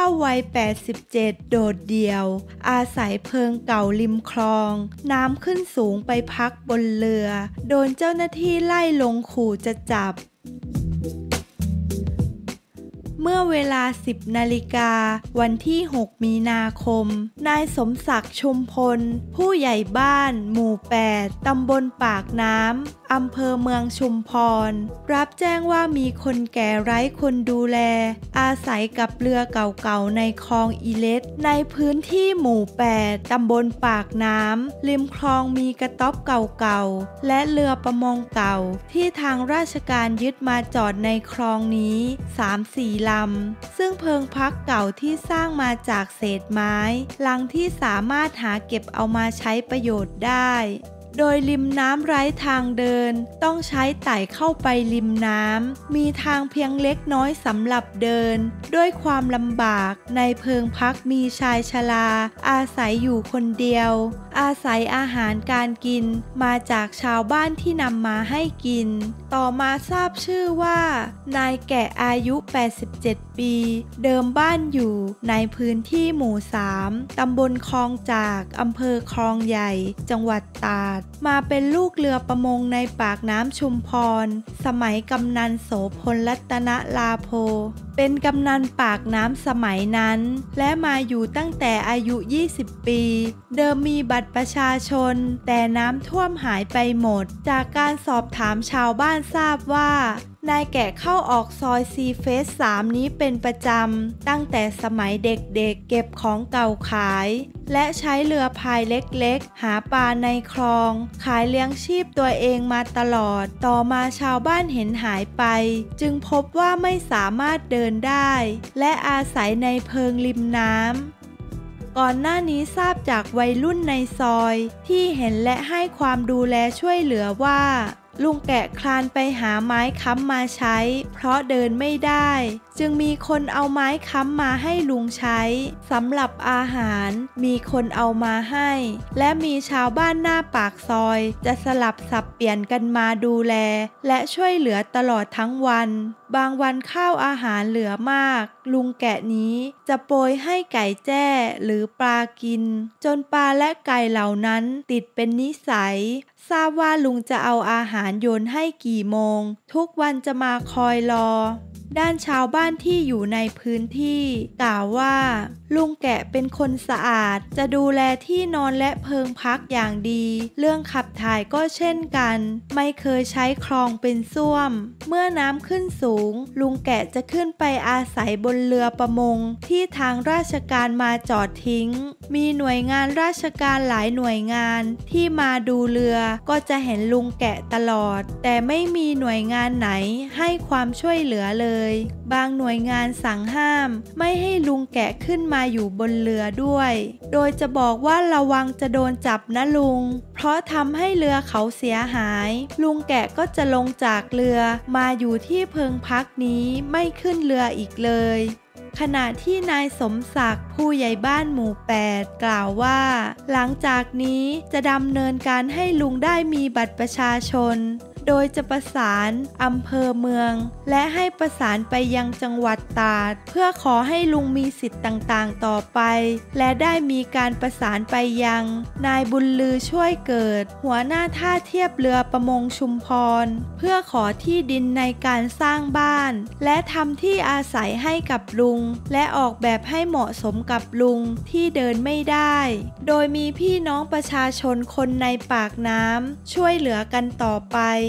าวัย 87 โดดเดี่ยว อาศัยเพิงเก่าริมคลอง น้ำขึ้นสูงไปพักบนเรือ โดนเจ้าหน้าที่ไล่ลงขู่จะจับ มื่อเวลา 10 นาฬิกา วันที่ 6 มีนาคม นายสมศักดิ์ชุมพล ผู้ใหญ่บ้าน หมู่ 8 ตำบลปากน้ำ อำเภอเมืองชุมพร รับแจ้งว่ามีคนแก่ไร้คนดูแล อาศัยกับเรือเก่าๆ ในคลองอีเลสในพื้นที่หมู่ 8 ตำบลปากน้ำริมคลองมีกระต๊อบเก่าๆ และเรือประมงเก่า ที่ทางราชการยึดมาจอดในคลองนี้ 3-4ลำซึ่งเพิงพักเก่าที่สร้างมาจากเศษไม้ลังที่สามารถหาเก็บเอามาใช้ประโยชน์ได้ โดยริมน้ำไร้ทางเดิน ต้องใช้ไต่เข้าไปริมน้ำ มีทางเพียงเล็กน้อยสำหรับเดิน ด้วยความลำบากในเพิงพักมีชายชราอาศัยอยู่คนเดียว อาศัยอาหารการกินมาจากชาวบ้านที่นำมาให้กิน ต่อมาทราบชื่อว่า นายแก่อายุ 87 ปี เดิมบ้านอยู่ในพื้นที่หมู่ 3 ตำบลคลองจากอำเภอคลองใหญ่ จังหวัดตราด มาเป็นลูกเรือประมงในปากน้ำชุมพร สมัยกำนันโสพลรัตนลาโพ เป็นกำนันปากน้ำสมัยนั้น และมาอยู่ตั้งแต่อายุ 20 ปี เดิมมีบัตรประชาชน แต่น้ำท่วมหายไปหมด จากการสอบถามชาวบ้านทราบว่า นายแกะเข้าออกซอยซีเฟส3นี้เป็นประจำ ตั้งแต่สมัยเด็กๆเก็บของเก่าขาย และใช้เรือพายเล็กๆ หาปลาในคลอง ขายเลี้ยงชีพตัวเองมาตลอด ต่อมาชาวบ้านเห็นหายไป จึงพบว่าไม่สามารถเดินได้ และอาศัยในเพิงริมน้ำก่อนหน้านี้ทราบจากวัยรุ่นในซอย ที่เห็นและให้ความดูแลช่วยเหลือว่า ลุงแกะคลานไปหาไม้ค้ำมาใช้ เพราะเดินไม่ได้ จึงมีคนเอาไม้ค้ำมาให้ลุงใช้สำหรับอาหารมีคนเอามาให้ และมีชาวบ้านหน้าปากซอย จะสลับสับเปลี่ยนกันมาดูแล และช่วยเหลือตลอดทั้งวัน บางวันข้าวอาหารเหลือมาก ลุงแกะนี้จะโปรยให้ไก่แจ้หรือปลากิน จนปลาและไก่เหล่านั้นติดเป็นนิสัย ทราบว่าลุงจะเอาอาหารโยนให้กี่โมง ทุกวันจะมาคอยรอ ด้านชาวบ้านที่อยู่ในพื้นที่ กล่าวว่า ลุงแกะเป็นคนสะอาด จะดูแลที่นอนและเพิงพักอย่างดี เรื่องขับถ่ายก็เช่นกัน ไม่เคยใช้คลองเป็นส้วม เมื่อน้ำขึ้นสูง ลุงแกะจะขึ้นไปอาศัยบนเรือประมง ที่ทางราชการมาจอดทิ้ง มีหน่วยงานราชการหลายหน่วยงานที่มาดูเรือก็จะเห็นลุงแกะตลอด แต่ไม่มีหน่วยงานไหนให้ความช่วยเหลือเลยบางหน่วยงานสั่งห้าม ไม่ให้ลุงแกะขึ้นมาอยู่บนเรือด้วย โดยจะบอกว่าระวังจะโดนจับนะลุง เพราะทำให้เรือเขาเสียหาย ลุงแกะก็จะลงจากเรือมาอยู่ที่เพิงพักนี้ไม่ขึ้นเรืออีกเลยขณะที่นายสมศักดิ์ผู้ใหญ่บ้านหมู่ 8 กล่าวว่า หลังจากนี้จะดำเนินการให้ลุงได้มีบัตรประชาชน โดยจะประสานอำเภอเมือง และให้ประสานไปยังจังหวัดตราดเพื่อขอให้ลุงมีสิทธิ์ต่างๆ ต่อไป และได้มีการประสานไปยัง นายบุญลือช่วยเกิด หัวหน้าท่าเทียบเรือประมงชุมพร เพื่อขอที่ดินในการสร้างบ้าน และทำที่อาศัยให้กับลุง และออกแบบให้เหมาะสมกับลุงที่เดินไม่ได้ โดยมีพี่น้องประชาชนคนในปากน้ำช่วยเหลือกันต่อไป